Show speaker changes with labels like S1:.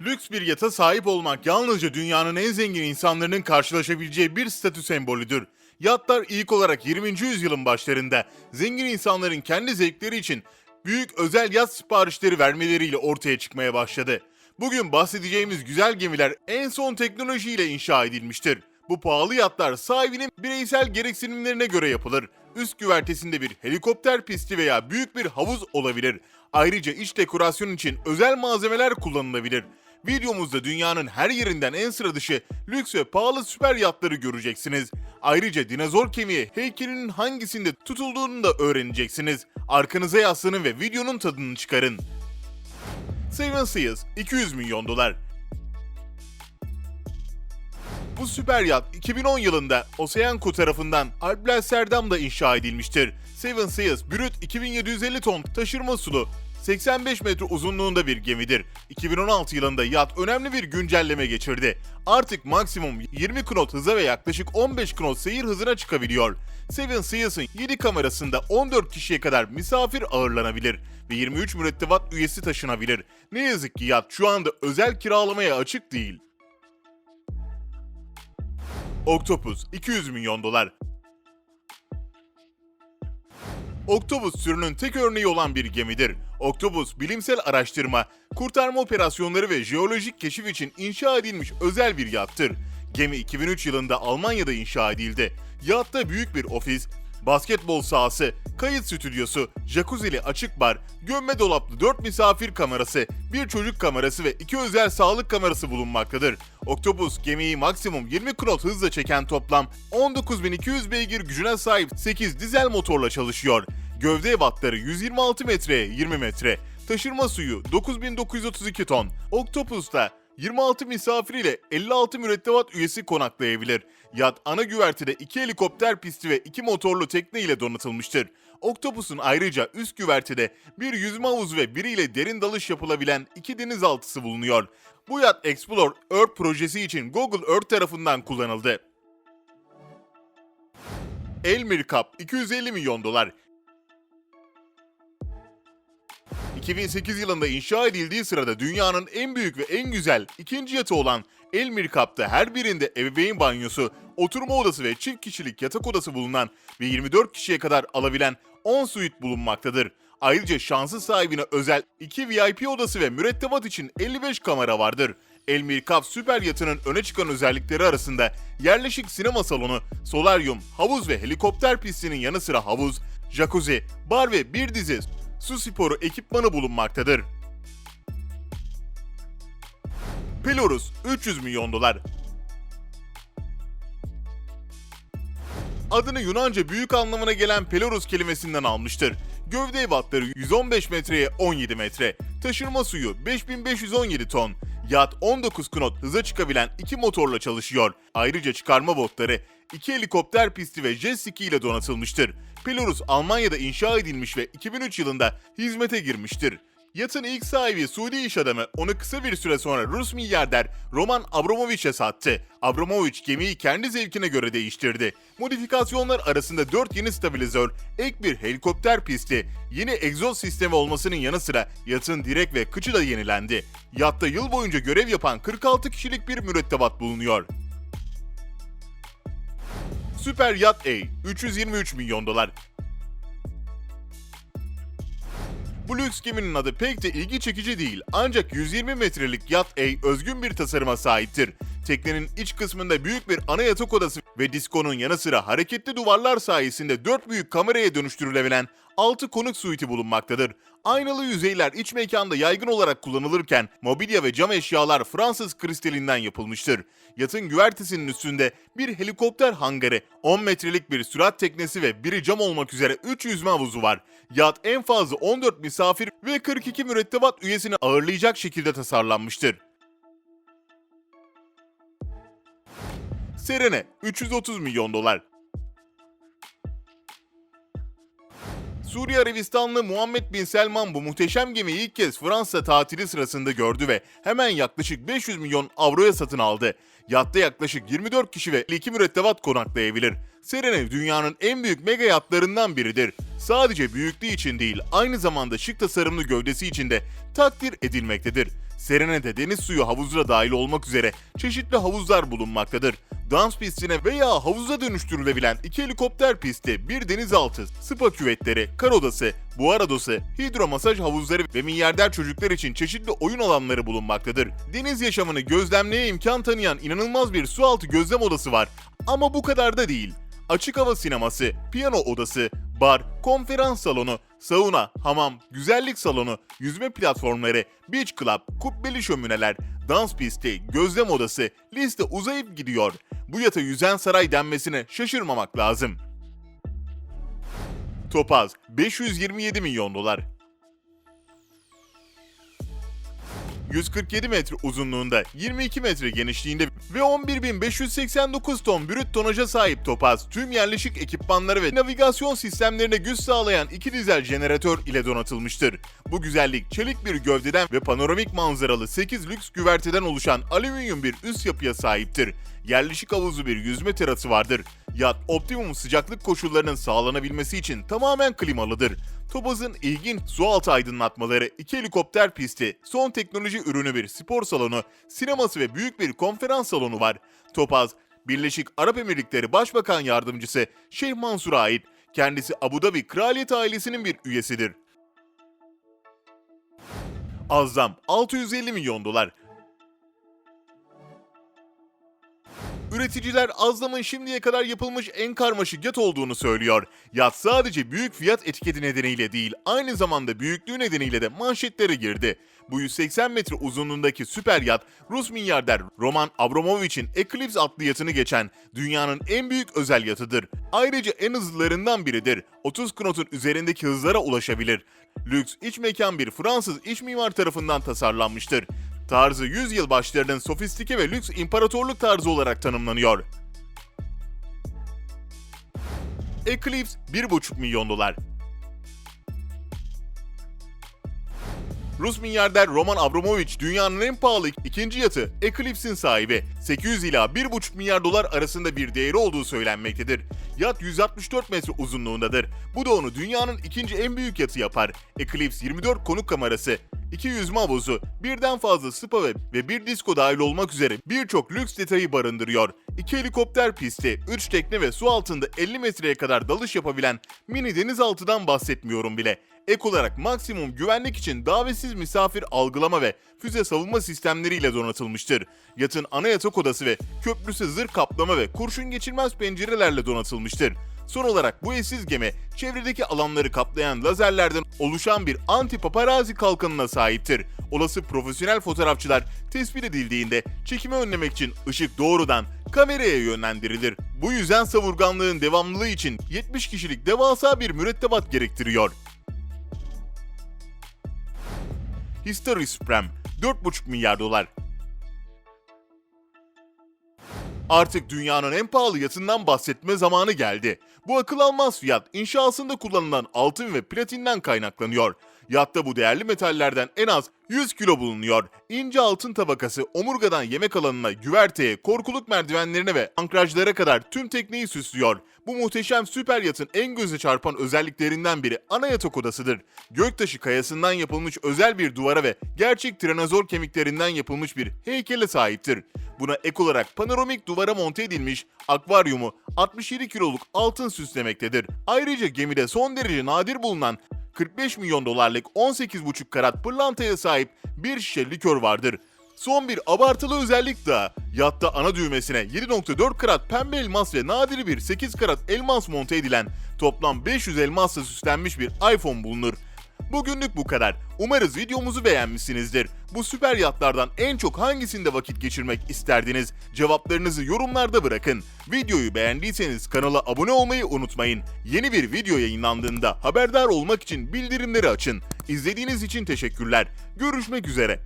S1: Lüks bir yata sahip olmak yalnızca dünyanın en zengin insanlarının karşılaşabileceği bir statü sembolüdür. Yatlar ilk olarak 20. yüzyılın başlarında zengin insanların kendi zevkleri için büyük özel yat siparişleri vermeleriyle ortaya çıkmaya başladı. Bugün bahsedeceğimiz güzel gemiler en son teknolojiyle inşa edilmiştir. Bu pahalı yatlar sahibinin bireysel gereksinimlerine göre yapılır. Üst güvertesinde bir helikopter pisti veya büyük bir havuz olabilir. Ayrıca iç dekorasyon için özel malzemeler kullanılabilir. Videomuzda dünyanın her yerinden en sıra dışı lüks ve pahalı süper yatları göreceksiniz. Ayrıca dinozor kemiği heykelinin hangisinde tutulduğunu da öğreneceksiniz. Arkanıza yaslanın ve videonun tadını çıkarın. Seven Seas 200 milyon dolar. Bu süper yat 2010 yılında Oceanco tarafından Alpler Serdam'da inşa edilmiştir. Seven Seas brüt 2750 ton taşırma sulu 85 metre uzunluğunda bir gemidir. 2016 yılında yat önemli bir güncelleme geçirdi. Artık maksimum 20 knot hıza ve yaklaşık 15 knot seyir hızına çıkabiliyor. Seven Seas'ın 7 kamerasında 14 kişiye kadar misafir ağırlanabilir ve 23 mürettebat üyesi taşınabilir. Ne yazık ki yat şu anda özel kiralamaya açık değil. Octopus 200 milyon dolar. Octopus türünün tek örneği olan bir gemidir. Octopus bilimsel araştırma, kurtarma operasyonları ve jeolojik keşif için inşa edilmiş özel bir yattır. Gemi 2003 yılında Almanya'da inşa edildi. Yatta büyük bir ofis, basketbol sahası, kayıt stüdyosu, jacuzzi'li açık bar, gömme dolaplı 4 misafir kamerası, bir çocuk kamerası ve 2 özel sağlık kamerası bulunmaktadır. Octopus gemiyi maksimum 20 knot hızla çeken toplam 19.200 beygir gücüne sahip 8 dizel motorla çalışıyor. Gövde ebatları 126 metreye 20 metre. Taşırma suyu 9932 ton. Octopus'ta 26 misafir ile 56 mürettebat üyesi konaklayabilir. Yat ana güvertede 2 helikopter pisti ve 2 motorlu tekne ile donatılmıştır. Octopus'un ayrıca üst güvertede bir yüzme havuzu ve biriyle derin dalış yapılabilen iki denizaltısı bulunuyor. Bu yat Explore Earth projesi için Google Earth tarafından kullanıldı. Elmir Cup 250 milyon dolar. 2008 yılında inşa edildiği sırada dünyanın en büyük ve en güzel ikinci yatı olan Elmir Cup'ta her birinde ebeveyn banyosu, oturma odası ve çift kişilik yatak odası bulunan ve 24 kişiye kadar alabilen 10 suite bulunmaktadır. Ayrıca şansı sahibine özel 2 VIP odası ve mürettebat için 55 kamera vardır. Elmir Cup süper yatının öne çıkan özellikleri arasında yerleşik sinema salonu, solaryum, havuz ve helikopter pistinin yanı sıra havuz, jacuzzi, bar ve bir dizi su sporu ekipmanı bulunmaktadır. Pelorus 300 milyon dolar. Adını Yunanca büyük anlamına gelen Pelorus kelimesinden almıştır. Gövde ebatları 115 metreye 17 metre. Taşırma suyu 5517 ton. Yat 19 knot hıza çıkabilen iki motorla çalışıyor. Ayrıca çıkarma botları, iki helikopter pisti ve jet ski ile donatılmıştır. Pelorus Almanya'da inşa edilmiş ve 2003 yılında hizmete girmiştir. Yatın ilk sahibi Suudi iş adamı onu kısa bir süre sonra Rus milyarder Roman Abramovich'e sattı. Abramovich gemiyi kendi zevkine göre değiştirdi. Modifikasyonlar arasında 4 yeni stabilizör, ek bir helikopter pisti, yeni egzoz sistemi olmasının yanı sıra yatın direk ve kıçı da yenilendi. Yatta yıl boyunca görev yapan 46 kişilik bir mürettebat bulunuyor. Süper Yacht A 323 milyon dolar. Bu lüks geminin adı pek de ilgi çekici değil ancak 120 metrelik Yacht A özgün bir tasarıma sahiptir. Teknenin iç kısmında büyük bir ana yatak odası ve diskonun yanı sıra hareketli duvarlar sayesinde 4 büyük kameraya dönüştürülebilen 6 konuk suiti bulunmaktadır. Aynalı yüzeyler iç mekanda yaygın olarak kullanılırken mobilya ve cam eşyalar Fransız kristalinden yapılmıştır. Yatın güvertesinin üstünde bir helikopter hangarı, 10 metrelik bir sürat teknesi ve biri cam olmak üzere 3 yüzme havuzu var. Yat en fazla 14 misafir ve 42 mürettebat üyesini ağırlayacak şekilde tasarlanmıştır. Serene 330 milyon dolar. Suriye Arabistanlı Muhammed Bin Selman bu muhteşem gemiyi ilk kez Fransa tatili sırasında gördü ve hemen yaklaşık 500 milyon avroya satın aldı. Yatta yaklaşık 24 kişi ve 2 mürettebat konaklayabilir. Serena dünyanın en büyük mega yatlarından biridir. Sadece büyüklüğü için değil, aynı zamanda şık tasarımlı gövdesi için de takdir edilmektedir. Serene'de deniz suyu havuzuna dahil olmak üzere çeşitli havuzlar bulunmaktadır. Dans pistine veya havuza dönüştürülebilen iki helikopter pisti, bir denizaltı, spa küvetleri, kar odası, buhar odası, hidromasaj havuzları ve milyarder çocuklar için çeşitli oyun alanları bulunmaktadır. Deniz yaşamını gözlemleye imkan tanıyan inanılmaz bir sualtı gözlem odası var. Ama bu kadar da değil. Açık hava sineması, piyano odası, bar, konferans salonu, sauna, hamam, güzellik salonu, yüzme platformları, beach club, kubbeli şömineler, dans pisti, gözlem odası, liste uzayıp gidiyor. Bu yata yüzen saray denmesine şaşırmamak lazım. Topaz 527 milyon dolar. 147 metre uzunluğunda, 22 metre genişliğinde ve 11.589 ton brüt tonaja sahip Topaz, tüm yerleşik ekipmanları ve navigasyon sistemlerine güç sağlayan iki dizel jeneratör ile donatılmıştır. Bu güzellik çelik bir gövdeden ve panoramik manzaralı 8 lüks güverteden oluşan alüminyum bir üst yapıya sahiptir. Yerleşik havuzu bir yüzme terası vardır. Yat optimum sıcaklık koşullarının sağlanabilmesi için tamamen klimalıdır. Topaz'ın ilginç sualtı aydınlatmaları, iki helikopter pisti, son teknoloji ürünü bir spor salonu, sineması ve büyük bir konferans salonu var. Topaz, Birleşik Arap Emirlikleri Başbakan Yardımcısı Şeyh Mansur'a ait. Kendisi Abu Dhabi Kraliyet ailesinin bir üyesidir. Azam 650 milyon dolar. Üreticiler Azlam'ın şimdiye kadar yapılmış en karmaşık yat olduğunu söylüyor. Yat sadece büyük fiyat etiketi nedeniyle değil, aynı zamanda büyüklüğü nedeniyle de manşetlere girdi. Bu 180 metre uzunluğundaki süper yat, Rus milyarder Roman Abramovich'in Eclipse adlı yatını geçen dünyanın en büyük özel yatıdır. Ayrıca en hızlılarından biridir. 30 knotun üzerindeki hızlara ulaşabilir. Lüks iç mekan bir Fransız iç mimar tarafından tasarlanmıştır. Tarzı 100 yıl başlarının sofistike ve lüks imparatorluk tarzı olarak tanımlanıyor. Eclipse 1,5 milyon dolar. Rus milyarder Roman Abramovich dünyanın en pahalı ikinci yatı Eclipse'in sahibi. 800 ila 1,5 milyar dolar arasında bir değeri olduğu söylenmektedir. Yat 164 metre uzunluğundadır. Bu da onu dünyanın ikinci en büyük yatı yapar. Eclipse 24 konuk kamerası, iki yüzme havuzu, birden fazla spa ve bir disko dahil olmak üzere birçok lüks detayı barındırıyor. İki helikopter pisti, 3 tekne ve su altında 50 metreye kadar dalış yapabilen mini denizaltıdan bahsetmiyorum bile. Ek olarak maksimum güvenlik için davetsiz misafir algılama ve füze savunma sistemleriyle donatılmıştır. Yatın ana yatak odası ve köprüsü zırh kaplama ve kurşun geçirmez pencerelerle donatılmıştır. Son olarak bu eşsiz gemi çevredeki alanları kaplayan lazerlerden oluşan bir anti paparazi kalkanına sahiptir. Olası profesyonel fotoğrafçılar tespit edildiğinde çekimi önlemek için ışık doğrudan kameraya yönlendirilir. Bu yüzden savurganlığın devamlılığı için 70 kişilik devasa bir mürettebat gerektiriyor. History Supreme 4,5 milyar dolar. Artık dünyanın en pahalı yatından bahsetme zamanı geldi. Bu akıl almaz fiyat inşasında kullanılan altın ve platinden kaynaklanıyor. Yatta bu değerli metallerden en az 100 kilo bulunuyor. İnce altın tabakası omurgadan yemek alanına, güverteye, korkuluk merdivenlerine ve ankrajlara kadar tüm tekneyi süslüyor. Bu muhteşem süper yatın en göze çarpan özelliklerinden biri ana yatak odasıdır. Göktaşı kayasından yapılmış özel bir duvara ve gerçek trenazor kemiklerinden yapılmış bir heykele sahiptir. Buna ek olarak panoramik duvara monte edilmiş akvaryumu 67 kiloluk altın süslemektedir. Ayrıca gemide son derece nadir bulunan 45 milyon dolarlık 18,5 karat pırlantaya sahip bir şişe likör vardır. Son bir abartılı özellik daha. Yatta ana düğmesine 7.4 karat pembe elmas ve nadir bir 8 karat elmas monte edilen toplam 500 elmasla süslenmiş bir iPhone bulunur. Bugünlük bu kadar. Umarız videomuzu beğenmişsinizdir. Bu süper yatlardan en çok hangisinde vakit geçirmek isterdiniz? Cevaplarınızı yorumlarda bırakın. Videoyu beğendiyseniz kanala abone olmayı unutmayın. Yeni bir video yayınlandığında haberdar olmak için bildirimleri açın. İzlediğiniz için teşekkürler. Görüşmek üzere.